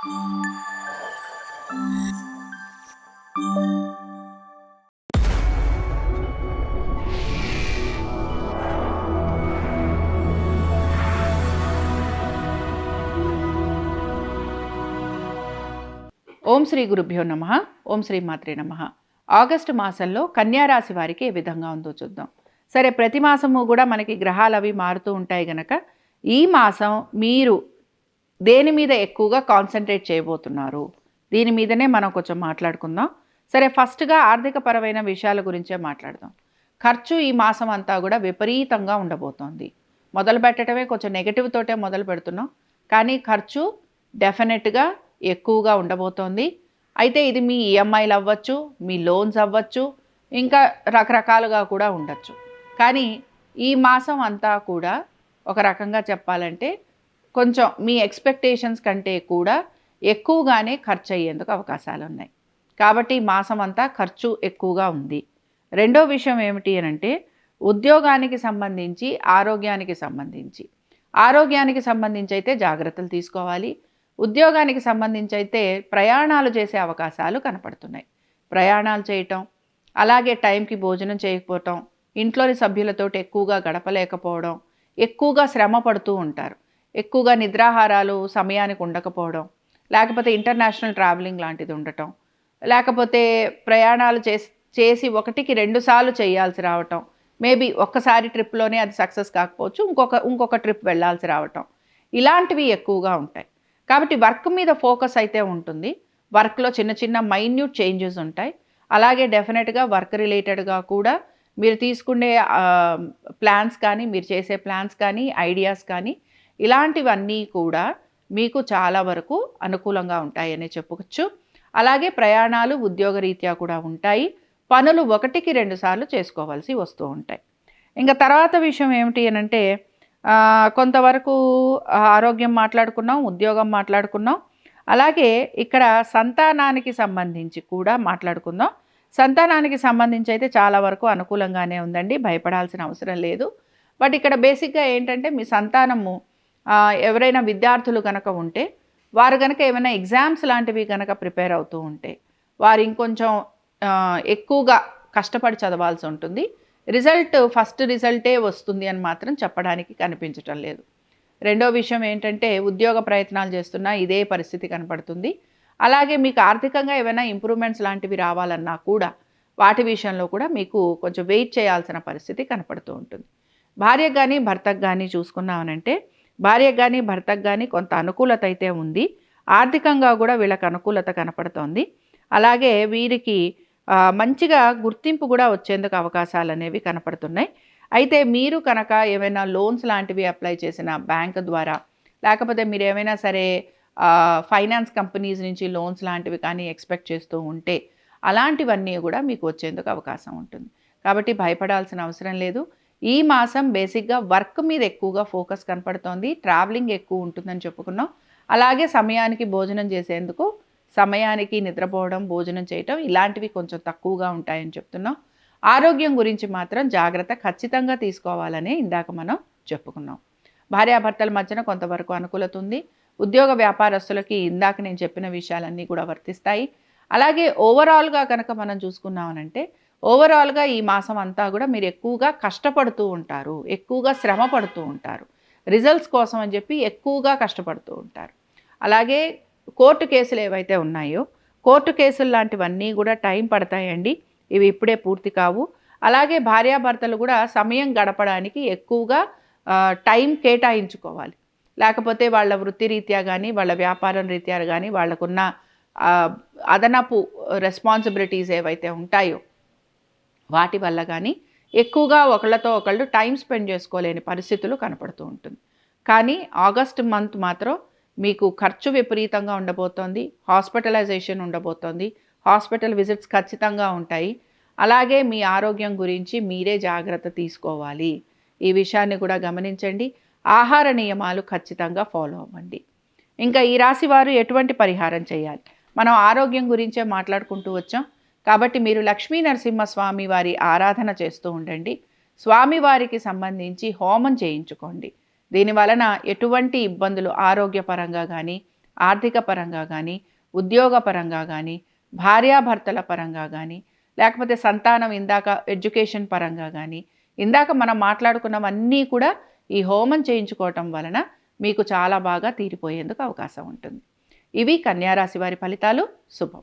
ఓం శ్రీ గురుభ్యో నమ. ఓం శ్రీ మాత్రే నమ. ఆగస్టు మాసంలో కన్యారాశి వారికి ఏ విధంగా ఉందో చూద్దాం. సరే ప్రతి మాసము కూడా మనకి గ్రహాలు అవి మారుతూ ఉంటాయి గనక ఈ మాసం మీరు దేని మీద ఎక్కువగా కాన్సన్ట్రేట్ చేయబోతున్నారు? దీని మీదనే మనం కొంచెం మాట్లాడుకుందాం. సరే ఫస్ట్గా ఆర్థిక పరమైన విషయాల గురించే మాట్లాడదాం. ఖర్చు ఈ మాసం అంతా కూడా విపరీతంగా ఉండబోతోంది. మొదలు పెట్టడమే కొంచెం నెగటివ్ తోటే మొదలు పెడుతున్నాం. కానీ ఖర్చు డెఫినెట్గా ఎక్కువగా ఉండబోతోంది. అయితే ఇది మీ ఈఎంఐలు అవ్వచ్చు మీ లోన్స్ అవ్వచ్చు ఇంకా రకరకాలుగా కూడా ఉండొచ్చు. కానీ ఈ మాసం అంతా కూడా ఒక రకంగా చెప్పాలంటే కొంచెం మీ ఎక్స్పెక్టేషన్స్ కంటే కూడా ఎక్కువగానే ఖర్చు అయ్యేందుకు అవకాశాలు ఉన్నాయి కాబట్టి మాసం అంతా ఖర్చు ఎక్కువగా ఉంది. రెండో విషయం ఏమిటి అని అంటే ఉద్యోగానికి సంబంధించి ఆరోగ్యానికి సంబంధించి. ఆరోగ్యానికి సంబంధించి అయితే జాగ్రత్తలు తీసుకోవాలి. ఉద్యోగానికి సంబంధించి అయితే ప్రయాణాలు చేసే అవకాశాలు కనపడుతున్నాయి. ప్రయాణాలు చేయటం అలాగే టైంకి భోజనం చేయకపోవటం ఇంట్లోని సభ్యులతో ఎక్కువగా గడపలేకపోవడం ఎక్కువగా శ్రమ పడుతూ ఉంటారు. ఎక్కువగా నిద్రాహారాలు సమయానికి ఉండకపోవడం లేకపోతే ఇంటర్నేషనల్ ట్రావెలింగ్ లాంటిది ఉండటం లేకపోతే ప్రయాణాలు చేసి చేసి ఒకటికి రెండు సార్లు చేయాల్సి రావటం మేబీ ఒక్కసారి ట్రిప్లోనే అది సక్సెస్ కాకపోవచ్చు ఇంకొక ఇంకొక ట్రిప్ వెళ్ళాల్సి రావటం ఇలాంటివి ఎక్కువగా ఉంటాయి. కాబట్టి వర్క్ మీద ఫోకస్ అయితే ఉంటుంది. వర్క్లో చిన్న చిన్న మైన్యూట్ చేంజెస్ ఉంటాయి. అలాగే డెఫినెట్గా వర్క్ రిలేటెడ్గా కూడా మీరు తీసుకునే ప్లాన్స్ కానీ మీరు చేసే ప్లాన్స్ కానీ ఐడియాస్ కానీ ఇలాంటివన్నీ కూడా మీకు చాలా వరకు అనుకూలంగా ఉంటాయని చెప్పుకోవచ్చు. అలాగే ప్రయాణాలు ఉద్యోగరీత్యా కూడా ఉంటాయి. పనులు ఒకటికి రెండు సార్లు చేసుకోవాల్సి వస్తూ ఉంటాయి. ఇంకా తర్వాత విషయం ఏమిటి అని అంటే కొంతవరకు ఆరోగ్యం మాట్లాడుకున్నాం ఉద్యోగం మాట్లాడుకున్నాం. అలాగే ఇక్కడ సంతానానికి సంబంధించి కూడా మాట్లాడుకుందాం. సంతానానికి సంబంధించి అయితే చాలా వరకు అనుకూలంగానే ఉందండి. భయపడాల్సిన అవసరం లేదు. బట్ ఇక్కడ బేసిక్గా ఏంటంటే మీ సంతానము ఎవరైనా విద్యార్థులు కనుక ఉంటే వారు కనుక ఏమైనా ఎగ్జామ్స్ లాంటివి కనుక ప్రిపేర్ అవుతూ ఉంటే వారు ఇంకొంచెం ఎక్కువగా కష్టపడి చదవాల్సి ఉంటుంది. రిజల్ట్ ఫస్ట్ రిజల్టే వస్తుంది అని మాత్రం చెప్పడానికి కనిపించటం లేదు. రెండో విషయం ఏంటంటే ఉద్యోగ ప్రయత్నాలు చేస్తున్నా ఇదే పరిస్థితి కనపడుతుంది. అలాగే మీకు ఆర్థికంగా ఏమైనా ఇంప్రూవ్మెంట్స్ లాంటివి రావాలన్నా కూడా వాటి విషయంలో కూడా మీకు కొంచెం వెయిట్ చేయాల్సిన పరిస్థితి కనపడుతూ ఉంటుంది. భార్యకు కానీ భర్తకు కానీ చూసుకున్నామనంటే భార్యకు కానీ భర్తకు కానీ కొంత అనుకూలత అయితే ఉంది. ఆర్థికంగా కూడా వీళ్ళకి అనుకూలత కనపడుతోంది. అలాగే వీరికి మంచిగా గుర్తింపు కూడా వచ్చేందుకు అవకాశాలు అనేవి కనపడుతున్నాయి. అయితే మీరు కనుక ఏమైనా లోన్స్ లాంటివి అప్లై చేసిన బ్యాంక్ ద్వారా లేకపోతే మీరు ఏమైనా సరే ఫైనాన్స్ కంపెనీస్ నుంచి లోన్స్ లాంటివి కానీ ఎక్స్పెక్ట్ చేస్తూ ఉంటే అలాంటివన్నీ కూడా మీకు వచ్చేందుకు అవకాశం ఉంటుంది. కాబట్టి భయపడాల్సిన అవసరం లేదు. ఈ మాసం బేసిక్గా వర్క్ మీద ఎక్కువగా ఫోకస్ కనపడుతోంది. ట్రావెలింగ్ ఎక్కువ ఉంటుందని చెప్పుకున్నాం. అలాగే సమయానికి భోజనం చేసేందుకు సమయానికి నిద్రపోవడం భోజనం చేయటం ఇలాంటివి కొంచెం తక్కువగా ఉంటాయని చెప్తున్నాం. ఆరోగ్యం గురించి మాత్రం జాగ్రత్త ఖచ్చితంగా తీసుకోవాలని ఇందాక మనం చెప్పుకున్నాం. భార్యాభర్తల మధ్యన కొంతవరకు అనుకూలత ఉంది. ఉద్యోగ వ్యాపారస్తులకి ఇందాక నేను చెప్పిన విషయాలన్నీ కూడా వర్తిస్తాయి. అలాగే ఓవరాల్గా కనుక మనం చూసుకున్నామనంటే ఓవరాల్గా ఈ మాసం అంతా కూడా మీరు ఎక్కువగా కష్టపడుతూ ఉంటారు. ఎక్కువగా శ్రమ పడుతూ ఉంటారు. రిజల్ట్స్ కోసం అని చెప్పి ఎక్కువగా కష్టపడుతూ ఉంటారు. అలాగే కోర్టు కేసులు ఏవైతే ఉన్నాయో కోర్టు కేసులు లాంటివన్నీ కూడా టైం పడతాయండి. ఇవి ఇప్పుడే పూర్తి కావు. అలాగే భార్యాభర్తలు కూడా సమయం గడపడానికి ఎక్కువగా టైం కేటాయించుకోవాలి. లేకపోతే వాళ్ళ వృత్తి రీత్యా కానీ వాళ్ళ వ్యాపారం రీత్యా కానీ వాళ్ళకున్న అదనపు రెస్పాన్సిబిలిటీస్ ఏవైతే ఉంటాయో వాటి వల్ల కానీ ఎక్కువగా ఒకళ్ళతో ఒకళ్ళు టైం స్పెండ్ చేసుకోలేని పరిస్థితులు కనపడుతూ ఉంటుంది. కానీ ఆగస్ట్ మంత్ మాత్రం మీకు ఖర్చు విపరీతంగా ఉండబోతోంది హాస్పిటలైజేషన్ ఉండబోతోంది హాస్పిటల్ విజిట్స్ ఖచ్చితంగా ఉంటాయి. అలాగే మీ ఆరోగ్యం గురించి మీరే జాగ్రత్త తీసుకోవాలి. ఈ విషయాన్ని కూడా గమనించండి. ఆహార నియమాలు ఖచ్చితంగా ఫాలో అవ్వండి. ఇంకా ఈ రాశి వారు ఎటువంటి పరిహారం చేయాలి? మనం ఆరోగ్యం గురించే మాట్లాడుకుంటూ వచ్చాం. కాబట్టి మీరు లక్ష్మీ నరసింహస్వామి వారి ఆరాధన చేస్తూ ఉండండి. స్వామివారికి సంబంధించి హోమం చేయించుకోండి. దీని వలన ఎటువంటి ఇబ్బందులు ఆరోగ్యపరంగా కానీ ఆర్థిక పరంగా కానీ ఉద్యోగ పరంగా కానీ భార్యాభర్తల పరంగా కానీ లేకపోతే సంతానం ఇందాక ఎడ్యుకేషన్ పరంగా కానీ ఇందాక మనం మాట్లాడుకున్నవన్నీ కూడా ఈ హోమం చేయించుకోవటం వలన మీకు చాలా బాగా తీరిపోయేందుకు అవకాశం ఉంటుంది. ఇవి కన్యారాశి వారి ఫలితాలు. శుభం.